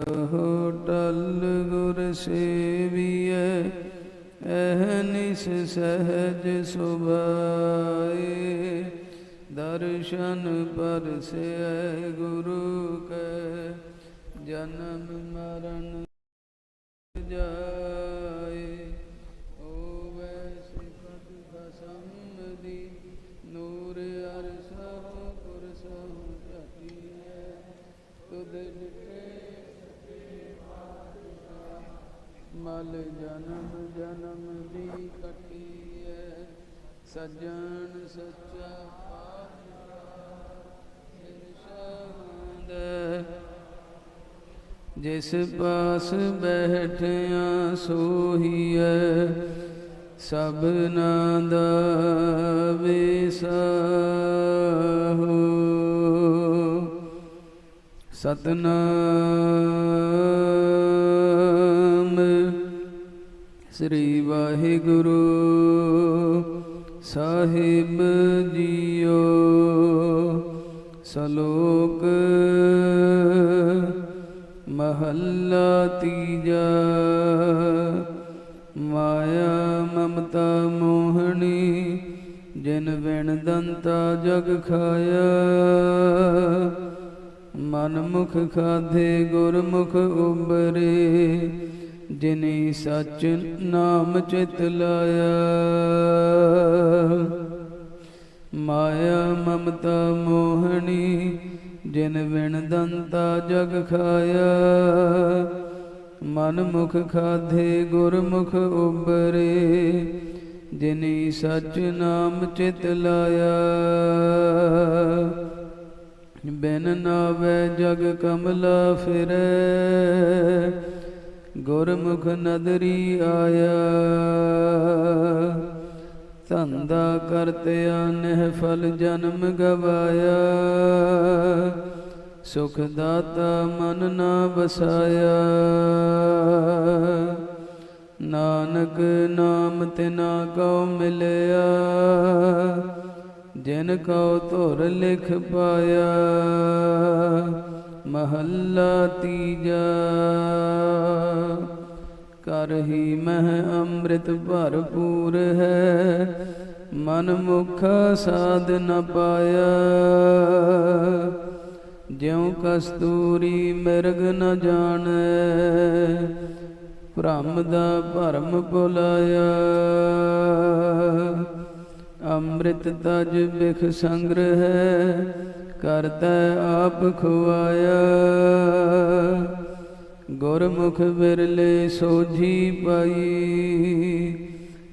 ਹੋ ਟਲ ਗੁਰ ਸੇਵੀਐ ਅਹਨਿਸ ਸਹਜ ਸੁਭਾਏ। ਦਰਸ਼ਨ ਪਰਸੈ ਗੁਰੂ ਕੈ, ਜਨਮ ਮਰਨ ਜਾਏ। ਹੋਵੇ ਸਿਫਤ ਖਸਮ ਦੀ ਨੂਰ ਜਨਮ ਜਨਮ ਦੀ ਹੈ ਸਜਣ ਸੱਚਾ ਜਿਸ ਪਾਸ ਬੈਠਿਆ ਸੋਹੀਐ ਸਭਨਾ ਦਾ ਵਿਸਾਹੋ ਸਤਨਾਮ ਸ੍ਰੀ ਵਾਹਿਗੁਰੂ ਸਾਹਿਬ ਜੀਓ, ਸ਼ਲੋਕ ਮਹੱਲਾ ਤੀਜਾ, ਮਾਇਆ ਮਮਤਾ ਮੋਹਣੀ, ਜਿਨ ਵਿਣ ਦੰਤਾ ਜਗ ਖਾਇਆ। ਮਨ ਮੁਖ ਖਾਧੇ ਗੁਰਮੁਖ ਉਬਰੇ ਜਿਨੀ ਸਚ ਨਾਮ ਚਿਤ ਲਾਇਆ, ਮਾਇਆ ਮਮਤਾ ਮੋਹਣੀ, ਜਿਨ ਵਿਣ ਦੰਤਾ ਜਗ ਖਾਇਆ ਮਨ ਮੁਖ ਖਾਧੇ ਗੁਰਮੁਖ ਉਬਰੇ ਜਿਨੀ ਸਚ ਨਾਮ ਚਿਤ ਲਾਇਆ, ਬਿਨ ਨਾਵੇ ਜਗ ਕਮਲਾ ਫਿਰੇ ਗੁਰਮੁਖ ਨਦਰੀ ਆਇਆ। ਧੰਦਾ ਕਰਤਿਆ ਨਹਿ ਫਲ ਜਨਮ ਗਵਾਇਆ। ਸੁਖ ਦਾਤਾ ਮਨ ਨਾ ਬਸਾਇਆ ਨਾਨਕ ਨਾਮ ਤਿਨਾ ਕਉ ਮਿਲਿਆ। ਜਿਨ ਕਉ ਧੁਰ ਲਿਖ ਪਾਇਆ। ਮਹੱਲਾ ਤੀਜਾ। ਕਰ ਹੀ ਮਹਿ ਅੰਮ੍ਰਿਤ ਭਰਪੂਰ ਹੈ, ਮਨ ਮੁਖ ਸਾਧ ਨ ਪਾਇਆ। ਜਿਉ ਕਸਤੂਰੀ ਮਿਰਗ ਨ ਜਾਣੈ, ਭ੍ਰਮ ਦਾ ਭਰਮ ਭੁਲਾਇਆ। ਅੰਮ੍ਰਿਤ ਤਜ ਬਿਖ ਸੰਗ੍ਰਹਿ ਕਰਤੈ ਆਪ ਖੁਆਇਆ। ਗੁਰਮੁਖ ਬਿਰਲੇ ਸੋਝੀ ਪਾਈ,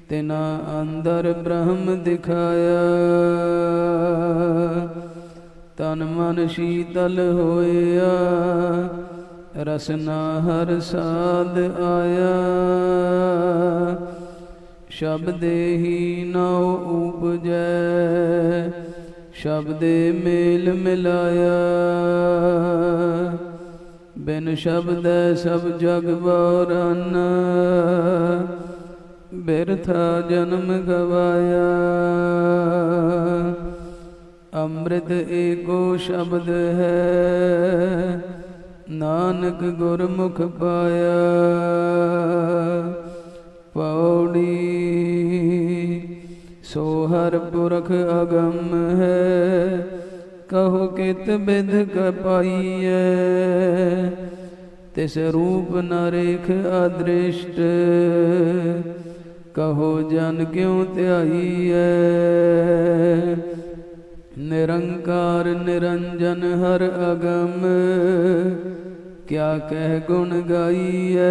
ਤਿਨਾ ਅੰਦਰ ਬ੍ਰਹਮ ਦਿਖਾਇਆ। ਤਨ ਮਨ ਸ਼ੀਤਲ ਹੋਇਆ, ਰਸਨਾ ਹਰ ਸਾਧ ਆਇਆ। ਸ਼ਬਦੇ ਹੀ ਨਾਉ ਉਪਜੈ ਸ਼ਬਦੇ ਮੇਲ ਮਿਲਾਇਆ। ਬਿਨ ਸ਼ਬਦ ਸਭ ਜਗ ਬਰਨ। ਬਿਰਥਾ ਜਨਮ ਗਵਾਇਆ। ਅੰਮ੍ਰਿਤ ਏਕੋ ਸ਼ਬਦ ਹੈ। ਨਾਨਕ ਗੁਰਮੁਖ ਪਾਇਆ। ਪੌੜੀ ਸੋ ਹਰ ਪੁਰਖ ਅਗੰਮ ਹੈ, ਕਹੋ ਕਿਤ ਬਿਧ ਕ ਪਾਈਐ। ਤਿਸ ਰੂਪ ਨ ਰੇਖ ਅਦ੍ਰਿਸ਼ਟ, ਕਹੋ ਜਨ ਕਿਉ ਧਿਆਈਐ। ਨਿਰੰਕਾਰ ਨਿਰੰਜਨ ਹਰ ਅਗਮ, ਕਿਆ ਕਹਿ ਗੁਣ ਗਾਈਐ।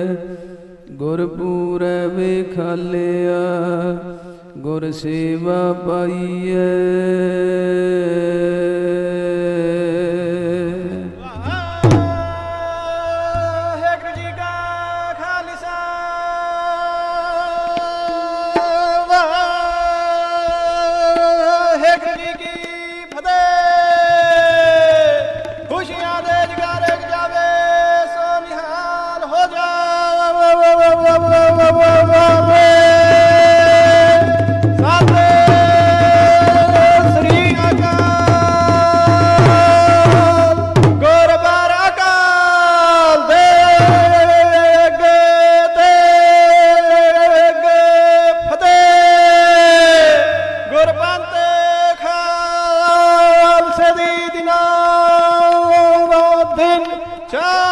ਗੁਰ ਪੂਰੈ ਵੇਖਾਲਿਆ ਗੁਰ ਸੇਵਾ ਪਾਈਐ। Ciao!